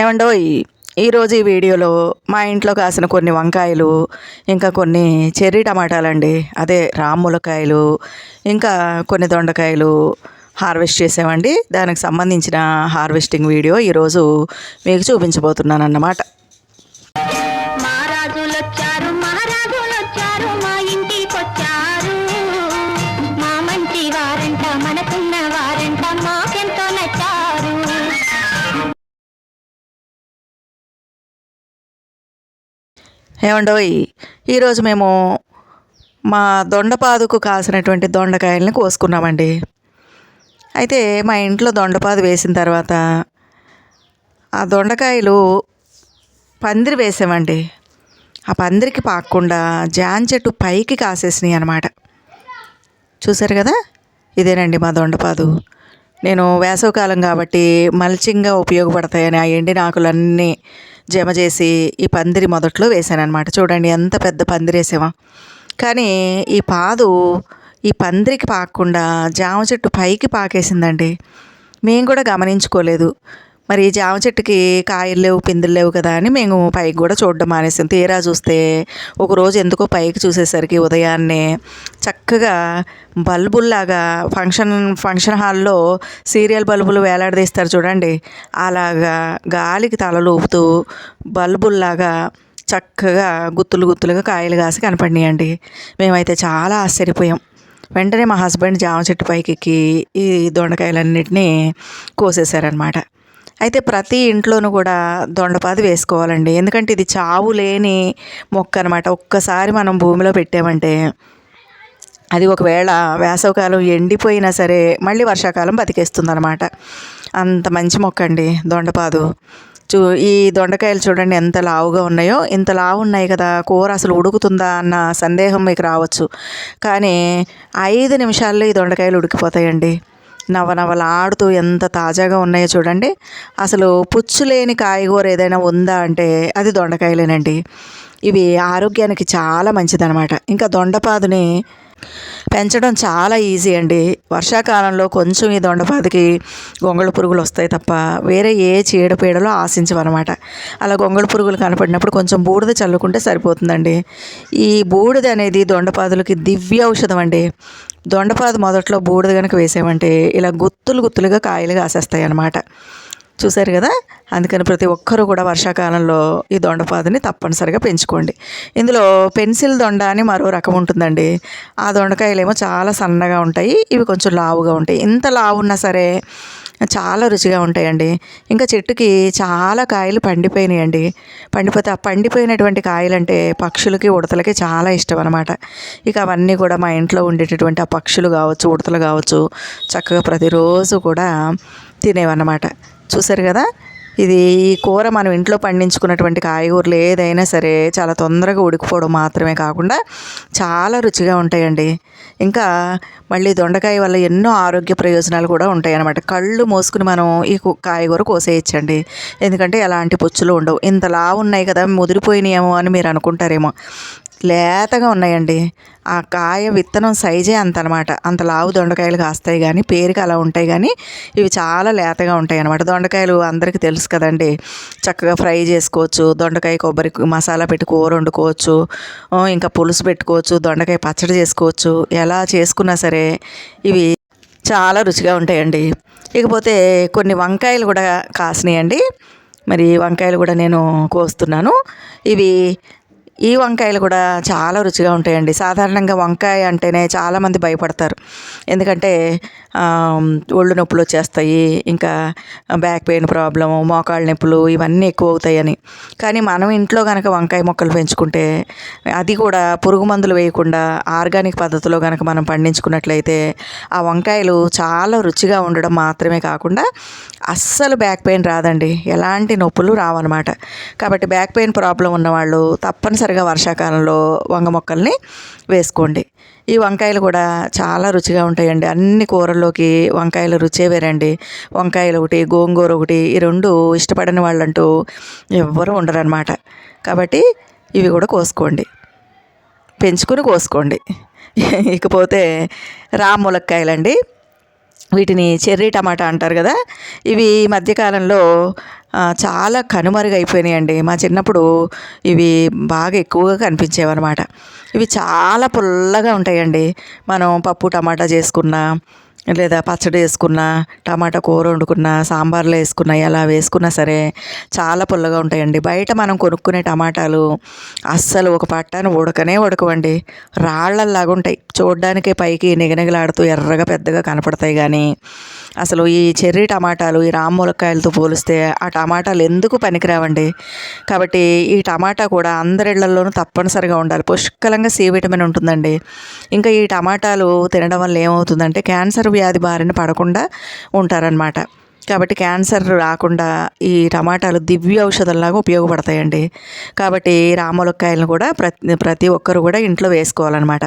ఏమండో ఈరోజు ఈ వీడియోలో మా ఇంట్లో కాసిన కొన్ని వంకాయలు ఇంకా కొన్ని చెర్రీ టమాటాలండి. అదే రామ్ములకాయలు ఇంకా కొన్ని దొండకాయలు హార్వెస్ట్ చేసామండి. దానికి సంబంధించిన హార్వెస్టింగ్ వీడియో ఈరోజు మీకు చూపించబోతున్నాను అన్నమాట ఏమండోయ్ ఈరోజు మేము మా దొండపాదుకు కాసినటువంటి దొండకాయలని కోసుకున్నామండి. అయితే మా ఇంట్లో దొండపాదు వేసిన తర్వాత ఆ దొండకాయలు పందిరి వేసామండి. ఆ పందిరికి పాకకుండా జాన్ చెట్టు పైకి కాసేసినాయి అనమాట చూసారు కదా? ఇదేనండి మా దొండపాదు. నేను వేసవకాలం కాబట్టి మల్చింగ్గా ఉపయోగపడతాయని ఆ ఎండిన ఆకులన్నీ జమ చేసి ఈ పందిరి మొదట్లో వేశానమాట చూడండి ఎంత పెద్ద పందిరి కానీ ఈ పాదు ఈ పందిరికి పాకకుండా జామ చెట్టు పైకి పాకేసిందండి. మేము కూడా గమనించుకోలేదు. మరి జామ చెట్టుకి కాయలు లేవు పిందులు లేవు కదా అని మేము పైకి కూడా చూడడం మానేసాం. తీరా చూస్తే ఒకరోజు ఎందుకో పైకి చూసేసరికి ఉదయాన్నే చక్కగా బల్బుల్లాగా ఫంక్షన్ ఫంక్షన్ హాల్లో సీరియల్ బల్బులు వేలాడదీస్తారు చూడండి. అలాగా గాలికి తలలు ఊపుతూ బల్బుల్లాగా చక్కగా గుత్తులు గుత్తులుగా కాయలు కాసి కనపడినాయండి. మేమైతే చాలా ఆశ్చర్యపోయాం. వెంటనే మా హస్బెండ్ జామ చెట్టు పైకి ఎక్కి ఈ దొండకాయలన్నింటినీ కోసేశారనమాట అయితే ప్రతి ఇంట్లోనూ కూడా దొండపాది వేసుకోవాలండి. ఎందుకంటే ఇది చావు లేని మొక్క అనమాట ఒక్కసారి మనం భూమిలో పెట్టామంటే అది ఒకవేళ వేసవకాలం ఎండిపోయినా సరే మళ్ళీ వర్షాకాలం బతికేస్తుంది అనమాట అంత మంచి మొక్క అండి దొండపాదు. చూ ఈ దొండకాయలు చూడండి ఎంత లావుగా ఉన్నాయో. ఇంత లావు ఉన్నాయి కదా కూర అసలు ఉడుకుతుందా అన్న సందేహం మీకు రావచ్చు. కానీ ఐదు నిమిషాల్లో ఈ దొండకాయలు ఉడికిపోతాయండి. నవనవలాడుతూ ఎంత తాజాగా ఉన్నాయో చూడండి. అసలు పుచ్చు లేని కాయగూర ఏదైనా ఉందా అంటే అది దొండకాయలేనండి. ఇవి ఆరోగ్యానికి చాలా మంచిదన్నమాట. ఇంకా దొండపాదుని పెంచడం చాలా ఈజీ అండి. వర్షాకాలంలో కొంచెం ఈ దొండపాదికి గొంగళ పురుగులు వస్తాయి తప్ప వేరే ఏ చీడపీడలో ఆశించవన్నమాట. అలా గొంగళ పురుగులు కనపడినప్పుడు కొంచెం బూడిద చల్లుకుంటే సరిపోతుందండి. ఈ బూడిద అనేది దొండపాదులకి దివ్య ఔషధం అండి. దొండపాదు మొదట్లో బూడిద కనుక వేసామంటే ఇలా గుత్తులు గుత్తులుగా కాయలు కాసేస్తాయి అన్నమాట చూశారు కదా? అందుకని ప్రతి ఒక్కరూ కూడా వర్షాకాలంలో ఈ దొండపాదుని తప్పనిసరిగా పెంచుకోండి. ఇందులో పెన్సిల్ దొండ అని మరో రకం ఉంటుందండి. ఆ దొండకాయలేమో చాలా సన్నగా ఉంటాయి ఇవి కొంచెం లావుగా ఉంటాయి. ఇంత లావు ఉన్నా సరే చాలా రుచిగా ఉంటాయండి. ఇంకా చెట్టుకి చాలా కాయలు పండిపోయినాయండి. పండిపోతే ఆ పండిపోయినటువంటి కాయలంటే పక్షులకి ఉడతలకి చాలా ఇష్టం అనమాట ఇక అవన్నీ కూడా మా ఇంట్లో ఉండేటటువంటి ఆ పక్షులు కావచ్చు ఉడతలు కావచ్చు చక్కగా ప్రతిరోజు కూడా తినేవన్నమాట. చూసారు కదా? ఇది ఈ కూర మనం ఇంట్లో పండించుకున్నటువంటి కాయగూరలు ఏదైనా సరే చాలా తొందరగా ఉడికిపోవడం మాత్రమే కాకుండా చాలా రుచిగా ఉంటాయండి. ఇంకా మళ్ళీ దొండకాయ వల్ల ఎన్నో ఆరోగ్య ప్రయోజనాలు కూడా ఉంటాయి అన్నమాట కళ్ళు మోసుకుని మనం ఈ కాయగూర కోసేయచ్చండి. ఎందుకంటే ఎలాంటి పుచ్చులు ఉండవు. ఇంతలా ఉన్నాయి కదా ముదిరిపోయినాయేమో అని మీరు అనుకుంటారేమో. లేతగా ఉన్నాయండి. ఆ కాయ విత్తనం సైజే అంత అనమాట అంత లావు దొండకాయలు కాస్తాయి కానీ పేరుకి అలా ఉంటాయి కానీ ఇవి చాలా లేతగా ఉంటాయి అనమాట దొండకాయలు అందరికీ తెలుసు కదండి. చక్కగా ఫ్రై చేసుకోవచ్చు దొండకాయ కొబ్బరి మసాలా పెట్టి కూర వండుకోవచ్చు ఇంకా పులుసు పెట్టుకోవచ్చు దొండకాయ పచ్చడి చేసుకోవచ్చు ఎలా చేసుకున్నా సరే ఇవి చాలా రుచిగా ఉంటాయండి. ఇకపోతే కొన్ని వంకాయలు కూడా కాసినాయండి. మరి వంకాయలు కూడా నేను కోస్తున్నాను. ఇవి ఈ వంకాయలు కూడా చాలా రుచిగా ఉంటాయండి. సాధారణంగా వంకాయ అంటేనే చాలామంది భయపడతారు. ఎందుకంటే ఒళ్ళు నొప్పులు వచ్చేస్తాయి ఇంకా బ్యాక్ పెయిన్ ప్రాబ్లం మోకాళ్ళ నొప్పులు ఇవన్నీ ఎక్కువ అవుతాయని కానీ మనం ఇంట్లో కనుక వంకాయ మొక్కలు పెంచుకుంటే అది కూడా పురుగు మందులు వేయకుండా ఆర్గానిక్ పద్ధతిలో కనుక మనం పండించుకున్నట్లయితే ఆ వంకాయలు చాలా రుచిగా ఉండడం మాత్రమే కాకుండా అస్సలు బ్యాక్ పెయిన్ రాదండి. ఎలాంటి నొప్పులు రావన్నమాట. కాబట్టి బ్యాక్ పెయిన్ ప్రాబ్లం ఉన్నవాళ్ళు తప్పనిసరి తప్పనిసరిగా వర్షాకాలంలో వంగ మొక్కల్ని వేసుకోండి. ఈ వంకాయలు కూడా చాలా రుచిగా ఉంటాయండి. అన్ని కూరల్లోకి వంకాయల రుచే వేరండి. వంకాయలు ఒకటి గోంగూర ఒకటి ఈ రెండు ఇష్టపడని వాళ్ళంటూ ఎవ్వరూ ఉండరన్నమాట. కాబట్టి ఇవి కూడా కోసుకోండి. పెంచుకుని కోసుకోండి. ఇకపోతే రాములక్కాయలండి వీటిని చెర్రీ టమాటా అంటారు కదా ఇవి ఈ మధ్యకాలంలో చాలా కనుమరుగైపోయినాయండి. మా చిన్నప్పుడు ఇవి బాగా ఎక్కువగా కనిపించేవన్నమాట. ఇవి చాలా పుల్లగా ఉంటాయండి. మనం పప్పు టమాటా చేసుకున్నా లేదా పచ్చడి వేసుకున్నా టమాటా కూర వండుకున్నా సాంబార్లో వేసుకున్నా ఎలా వేసుకున్నా సరే చాలా పుల్లగా ఉంటాయండి. బయట మనం కొనుక్కునే టమాటాలు అస్సలు ఒక పట్టాను ఉడకనే ఉడకవండి. రాళ్ళల్లాగా ఉంటాయి చూడడానికి పైకి నిగనిగలాడుతూ ఎర్రగా పెద్దగా కనపడతాయి కానీ అసలు ఈ చెర్రీ టమాటాలు ఈ రామ్ ములక్కాయలతో పోలిస్తే ఆ టమాటాలు ఎందుకు పనికిరావండి? కాబట్టి ఈ టమాటా కూడా అందరిళ్ళలోనూ తప్పనిసరిగా ఉండాలి. పుష్కలంగా సి విటమిన్ ఉంటుందండి. ఇంకా ఈ టమాటాలు తినడం వల్ల ఏమవుతుందంటే క్యాన్సర్ వ్యాధి బారిన పడకుండా ఉంటారనమాట కాబట్టి క్యాన్సర్ రాకుండా ఈ టమాటాలు దివ్య ఔషధంలాగా ఉపయోగపడతాయండి. కాబట్టి రాములక్కాయలను కూడా ప్రతి ప్రతి ఒక్కరు కూడా ఇంట్లో వేసుకోవాలన్నమాట.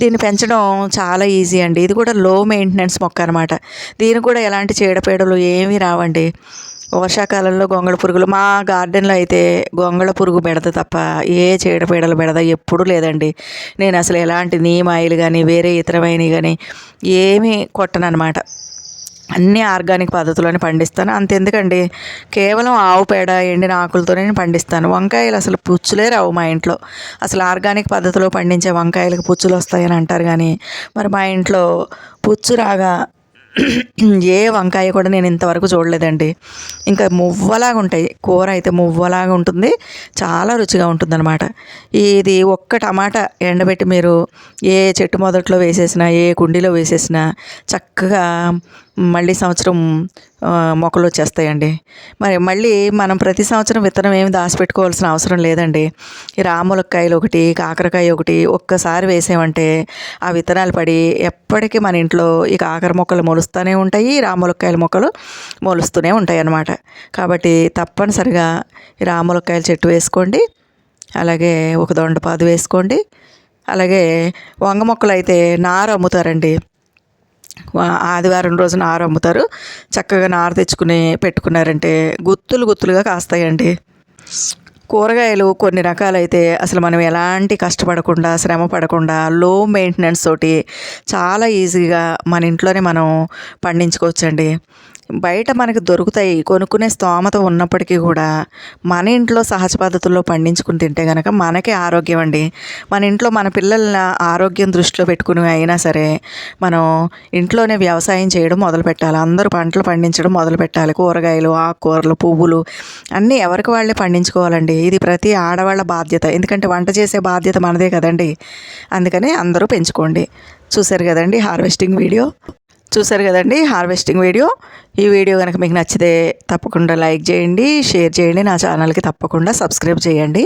దీన్ని పెంచడం చాలా ఈజీ అండి. ఇది కూడా లో మెయింటెనెన్స్ మొక్క అనమాట దీనికి కూడా ఎలాంటి చీడపీడలు ఏమీ రావండి. వర్షాకాలంలో గొంగళ పురుగులు మా గార్డెన్లో అయితే గొంగళ పురుగు బెడద తప్ప ఏ చీడపీడలు బెడద ఎప్పుడూ లేదండి. నేను అసలు ఎలాంటి నీమ్ ఆయిల్ కానీ వేరే ఇతరమైనవి కానీ ఏమీ కొట్టనమాట అన్నీ ఆర్గానిక్ పద్ధతిలోనే పండిస్తాను. అంతెందుకండి? కేవలం ఆవు పేడ ఎండిన ఆకులతోనే నేను పండిస్తాను. వంకాయలు అసలు పుచ్చులే రావు మా ఇంట్లో. అసలు ఆర్గానిక్ పద్ధతిలో పండించే వంకాయలకు పుచ్చులు వస్తాయని అంటారు కానీ మరి మా ఇంట్లో పుచ్చు రాగా ఏ వంకాయ కూడా నేను ఇంతవరకు చూడలేదండి. ఇంకా మువ్వలాగా ఉంటాయి. కూర అయితే మువ్వలాగా ఉంటుంది. చాలా రుచిగా ఉంటుందన్నమాట. ఇది ఒక్క టమాటా ఎండబెట్టి మీరు ఏ చెట్టు మొదట్లో వేసేసినా ఏ కుండీలో వేసేసినా చక్కగా మళ్ళీ సంవత్సరం మొక్కలు వచ్చేస్తాయండి. మరి మళ్ళీ మనం ప్రతి సంవత్సరం విత్తనం ఏమి దాచిపెట్టుకోవాల్సిన అవసరం లేదండి. ఈ రాములక్కాయలు ఒకటి కాకరకాయ ఒకటి ఒక్కసారి వేసామంటే ఆ విత్తనాలు పడి ఎప్పటికీ మన ఇంట్లో ఈ కాకర మొక్కలు మొలుస్తూనే ఉంటాయి రాములక్కాయల మొక్కలు మొలుస్తూనే ఉంటాయి అన్నమాట కాబట్టి తప్పనిసరిగా ఈ రాములక్కాయల చెట్టు వేసుకోండి. అలాగే ఒక దొండపాదు వేసుకోండి. అలాగే వంగ మొక్కలు అయితే నారు అమ్ముతారండి. ఆదివారం రోజున నారు అమ్ముతారు. చక్కగా నారు తెచ్చుకుని పెట్టుకున్నారంటే గుత్తులు గుత్తులుగా కాస్తాయండి. కూరగాయలు కొన్ని రకాలైతే అసలు మనం ఎలాంటి కష్టపడకుండా శ్రమ పడకుండా లో మెయింటెనెన్స్ తోటి చాలా ఈజీగా మన ఇంట్లోనే మనం పండించుకోవచ్చండి. బయట మనకు దొరుకుతాయి. కొనుక్కునే స్తోమత ఉన్నప్పటికీ కూడా మన ఇంట్లో సహజ పద్ధతుల్లో పండించుకుని తింటే కనుక మనకే ఆరోగ్యం అండి. మన ఇంట్లో మన పిల్లల ఆరోగ్యం దృష్టిలో పెట్టుకుని అయినా సరే మనం ఇంట్లోనే వ్యవసాయం చేయడం మొదలు పెట్టాలి. అందరూ పంటలు పండించడం మొదలు పెట్టాలి. కూరగాయలు ఆకుకూరలు పువ్వులు అన్నీ ఎవరికి వాళ్ళే పండించుకోవాలండి. ఇది ప్రతి ఆడవాళ్ళ బాధ్యత. ఎందుకంటే వంట చేసే బాధ్యత మనదే కదండి. అందుకని అందరూ పెంచుకోండి. చూశారు కదండి హార్వెస్టింగ్ వీడియో? చూశారు కదండి హార్వెస్టింగ్ వీడియో. ఈ వీడియో కనుక మీకు నచ్చితే తప్పకుండా లైక్ చేయండి షేర్ చేయండి నా ఛానల్కి తప్పకుండా సబ్స్క్రైబ్ చేయండి.